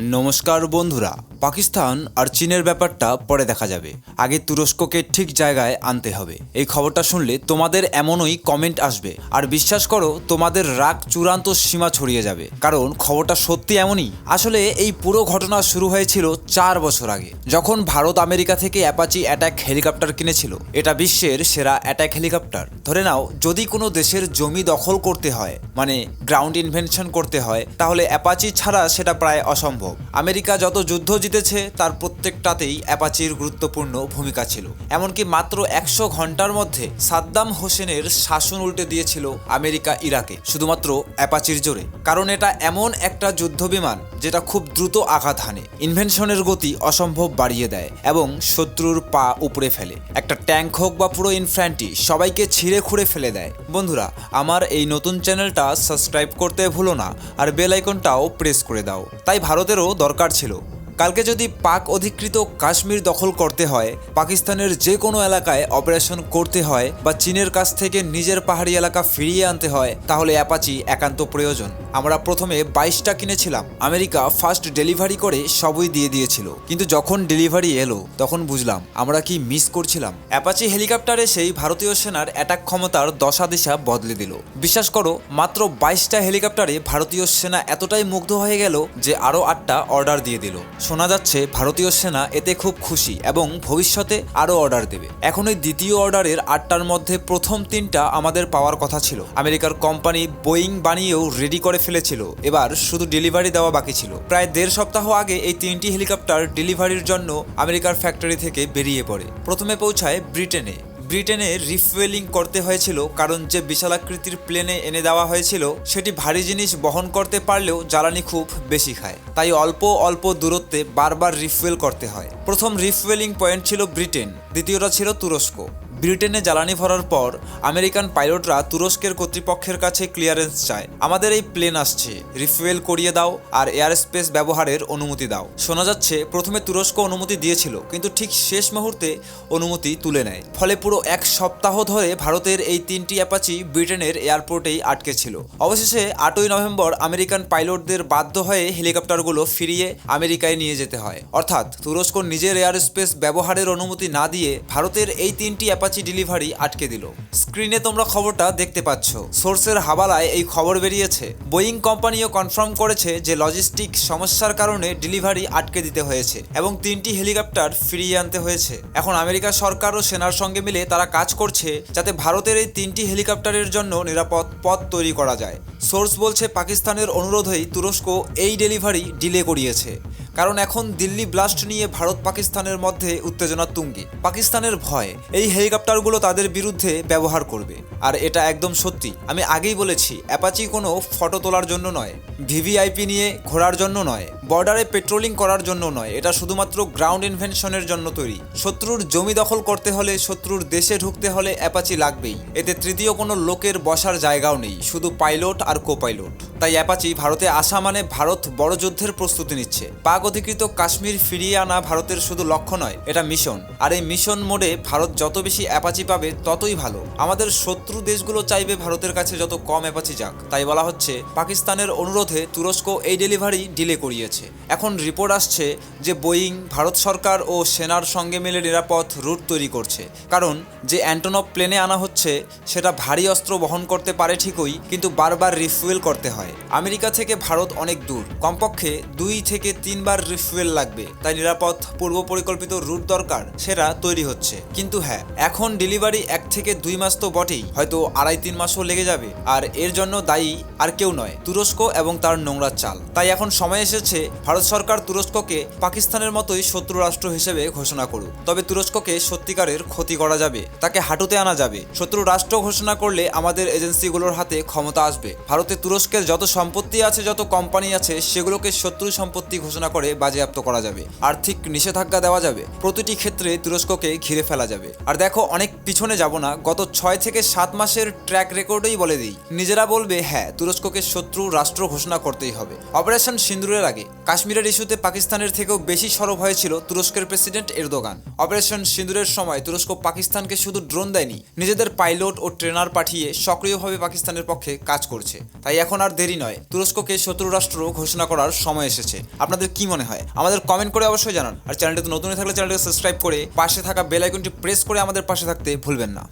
নমস্কার বন্ধুরা, পাকিস্তান আর চীনের ব্যাপারটা পরে দেখা যাবে। আগে তুরস্ককে ঠিক জায়গায় আনতে হবে। এই খবরটা শুনলে তোমাদের এমনই কমেন্ট আসবে। আর বিশ্বাস করো, তোমাদের রাগ চূড়ান্ত সীমা ছড়িয়ে যাবে। কারণ খবরটা সত্যি এমনই। আসলে এই পুরো ঘটনা শুরু হয়েছিল চার বছর আগে। যখন ভারত আমেরিকা থেকে অ্যাপাচি অ্যাটাক হেলিকপ্টার কিনেছিল। এটা বিশ্বের সেরা অ্যাটাক হেলিকপ্টার। ধরে নাও, যদি কোনো দেশের জমি দখল করতে হয় মানে গ্রাউন্ড ইনভেনশন করতে হয়, তাহলে অ্যাপাচি ছাড়া সেটা প্রায় অসম্ভব। আমেরিকা যত যুদ্ধ জিতেছে, তার প্রত্যেকটাতেই অ্যাপাচির গুরুত্বপূর্ণ ভূমিকা ছিল। এমনকি মাত্র একশো ঘণ্টার মধ্যে সাদ্দাম হোসেনের শাসন উল্টে দিয়েছিল আমেরিকা ইরাকে, শুধুমাত্র অ্যাপাচির জোরে। কারণ এটা এমন একটা যুদ্ধ বিমান যেটা খুব দ্রুত আঘাত হানে, ইনভেনশনের গতি অসম্ভব বাড়িয়ে দেয় এবং শত্রুর পা উপড়ে ফেলে। একটা ট্যাঙ্ক হোক বা পুরো ইনফ্র্যান্টি সবাইকে ছিঁড়ে খুঁড়ে ফেলে দেয়। বন্ধুরা, আমার এই নতুন চ্যানেলটা সাবস্ক্রাইব করতে ভুলো না, আর বেল আইকনটাও প্রেস করে দাও। তাই ভারতেরও দরকার ছিল। কালকে যদি পাক অধিকৃত কাশ্মীর দখল করতে হয়, পাকিস্তানের যে কোনো এলাকায় অপারেশন করতে হয় বা চীনের কাছ থেকে নিজের পাহাড়ি এলাকা ফিরিয়ে আনতে হয়, তাহলে অ্যাপাচি একান্ত প্রয়োজন। আমরা প্রথমে বাইশটা কিনেছিলাম। আমেরিকা ফার্স্ট ডেলিভারি করে সবই দিয়ে দিয়েছিল। কিন্তু যখন ডেলিভারি এলো, তখন বুঝলাম, আমরা কি মিস করছিলাম। অ্যাপাচি হেলিকপ্টারে সেই ভারতীয় সেনার অ্যাটাক ক্ষমতার দশা দিশা বদলে দিল। বিশ্বাস করো, মাত্র বাইশটা হেলিকপ্টারে ভারতীয় সেনা এতটাই মুগ্ধ হয়ে গেল যে আরও আটটা অর্ডার দিয়ে দিল। শোনা যাচ্ছে, ভারতীয় সেনা এতে খুব খুশি এবং ভবিষ্যতে আরও অর্ডার দেবে। এখন এই দ্বিতীয় অর্ডারের আটটার মধ্যে প্রথম তিনটা আমাদের পাওয়ার কথা ছিল। আমেরিকার কোম্পানি বোয়িং বানিয়েও রেডি করে ফেলেছিল। এবার শুধু ডেলিভারি দেওয়া বাকি ছিল। প্রায় দেড় সপ্তাহ আগে এই তিনটি হেলিকপ্টার ডেলিভারির জন্য আমেরিকার ফ্যাক্টরি থেকে বেরিয়ে পড়ে। প্রথমে পৌঁছায় ব্রিটেনে। ব্রিটেনে রিফুয়েলিং করতে হয়েছিল, কারণ যে বিশালাকৃতির প্লেনে এনে দেওয়া হয়েছিল, সেটি ভারী জিনিস বহন করতে পারলেও জ্বালানি খুব বেশি খায়। তাই অল্প অল্প দূরত্বে বারবার রিফুয়েল করতে হয়। প্রথম রিফুয়েলিং পয়েন্ট ছিল ব্রিটেন, দ্বিতীয়টা ছিল তুরস্ক। ব্রিটেনে জ্বালানি ভরার পর আমেরিকান পাইলটরা তুরস্কের কর্তৃপক্ষের কাছে ক্লিয়ারেন্স চায়। আমাদের এই প্লেন আসছে। রিফুয়েল করিয়ে দাও আর এয়ার স্পেস ব্যবহারের অনুমতি দাও। শোনা যাচ্ছে, প্রথমে তুরস্ক অনুমতি দিয়েছিল, কিন্তু ঠিক শেষ মুহূর্তে অনুমতি তুলে নেয়। ফলে পুরো এক সপ্তাহ ধরে ভারতের এই তিনটি অ্যাপাচি ব্রিটেনের এয়ারপোর্টেই আটকে ছিল। অবশেষে আটই নভেম্বর আমেরিকান পাইলটদের বাধ্য হয়ে হেলিকপ্টারগুলো ফিরিয়ে আমেরিকায় নিয়ে যেতে হয়। অর্থাৎ তুরস্ক নিজের এয়ার স্পেস ব্যবহারের অনুমতি না দিয়ে ভারতের এই তিনটি অ্যাপাচি ডেলিভারি আটকে দিল। স্ক্রিনে তোমরা খবরটা দেখতে পাচ্ছ। সোর্সের হাবালায় এই খবর বেরিয়েছে। বোয়িং কোম্পানিও কনফার্ম করেছে যে লজিস্টিক সমস্যার কারণে ডেলিভারি আটকে দিতে হয়েছে এবং তিনটি হেলিকপ্টার ফিরিয়ে আনতে হয়েছে। এখন আমেরিকা সরকার ও সেনার সঙ্গে মিলে তারা কাজ করছে যাতে ভারতের এই তিনটি হেলিকপ্টারের জন্য নিরাপদ পথ তৈরি করা যায়। সোর্স বলছে, পাকিস্তানের অনুরোধেই তুরস্ক এই ডেলিভারি ডিলে করিয়েছে। কারণ এখন দিল্লি ব্লাস্ট নিয়ে ভারত পাকিস্তানের মধ্যে উত্তেজনা তুঙ্গি। পাকিস্তানের ভয়, এই হেলিকপ্টারগুলো তাদের বিরুদ্ধে ব্যবহার করবে। আর এটা একদম সত্যি, আমি আগেই বলেছি, অ্যাপাচি কোনো ফটো তোলার জন্য নয়, ভিভিআইপি নিয়ে ঘোরার জন্য নয়, বর্ডারে পেট্রোলিং করার জন্য নয়, এটা শুধুমাত্র গ্রাউন্ড ইনভেনশনের জন্য তৈরি। শত্রুর জমি দখল করতে হলে, শত্রুর দেশে ঢুকতে হলে অ্যাপাচি লাগবেই। এতে তৃতীয় কোনো লোকের বসার জায়গাও নেই, শুধু পাইলট আর কোপাইলট। তাই অ্যাপাচি ভারতে আসা মানে ভারত বড় যুদ্ধের প্রস্তুতি নিচ্ছে। পাক অধিকৃত কাশ্মীর ফিরিয়ে আনা ভারতের শুধু লক্ষ্য নয়, এটা মিশন আর এই মিশন মোডে ভারত যত বেশি অ্যাপাচি পাবে, ততই ভালো। আমাদের শত্রু দেশগুলো চাইবে ভারতের কাছে যত কম অ্যাপাচি যাক। তাই বলা হচ্ছে, পাকিস্তানের অনুরোধে তুরস্ক এই ডেলিভারি ডিলে করিয়েছে। এখন রিপোর্ট আসছে যে বোয়িং ভারত সরকার ও সেনার সঙ্গে মিলে নিরাপদ রুট তৈরি করছে। কারণ যে অ্যান্টনপ প্লেনে আনা হচ্ছে, সেটা ভারী অস্ত্র বহন করতে পারে ঠিকই, কিন্তু বারবার রিফুয়েল করতে হয়। আমেরিকা থেকে ভারত অনেক দূর। কমপক্ষে দুই থেকে তিনবার রিফুয়েল লাগবে। তাই নিরাপদ পূর্ব পরিকল্পিত রুট দরকার, সেটা তৈরি হচ্ছে। কিন্তু হ্যাঁ এখন ডেলিভারি এক থেকে দুই মাস তো বটেই, হয়তো আড়াই তিন মাসও লেগে যাবে। আর এর জন্য দায়ী আর কেউ নয়, তুরস্ক এবং তার নোংরা চাল। তাই এখন সময় এসেছে ভারত সরকার তুরস্ককে পাকিস্তানের মতোই শত্রু রাষ্ট্র হিসেবে ঘোষণা করুক। তবে তুরস্ককে সত্যিকারের ক্ষতি করা যাবে, তাকে হাঁটুতে আনা যাবে। শত্রু রাষ্ট্র ঘোষণা করলে আমাদের এজেন্সিগুলোর হাতে ক্ষমতা আসবে। ভারতে তুরস্কের যত সম্পত্তি আছে, যত কোম্পানি আছে, সেগুলোকে শত্রু সম্পত্তি ঘোষণা করে বাজেয়াপ্ত করা যাবে। আর্থিক নিষেধাজ্ঞা দেওয়া যাবে। প্রতিটি ক্ষেত্রে তুরস্ককে ঘিরে ফেলা যাবে। আর দেখো, অনেক পিছনে যাব না গত ছয় থেকে সাত মাসের ট্র্যাক রেকর্ডেই বলে দিই। নিজেরা বলবে হ্যাঁ তুরস্ককে শত্রু, রাষ্ট্র ঘোষণা করতেই হবে। অপারেশন সিন্দুরের আগে, কাশ্মীরের ইস্যুতে পাকিস্তানের থেকেও বেশি সরব হয়েছিল তুরস্কের প্রেসিডেন্ট এরদোগান অপারেশন সিন্দুরের সময় তুরস্ক পাকিস্তানকে শুধু ড্রোন দেয়নি, নিজেদের পাইলট ও ট্রেনার পাঠিয়ে সক্রিয়ভাবে পাকিস্তানের পক্ষে কাজ করছে। তাই এখন আর দেরি নয়, তুরস্ককে শত্রু রাষ্ট্র ঘোষণা করার সময় এসেছে। আপনাদের কি মনে হয়? আমাদের কমেন্ট করে অবশ্যই জানান। আর চ্যানেলটি নতুন থাকলে চ্যানেলটি সাবস্ক্রাইব করে পাশে থাকা বেল আইকনটি প্রেস করে আমাদের পাশে থাকতে ভুলবেন না।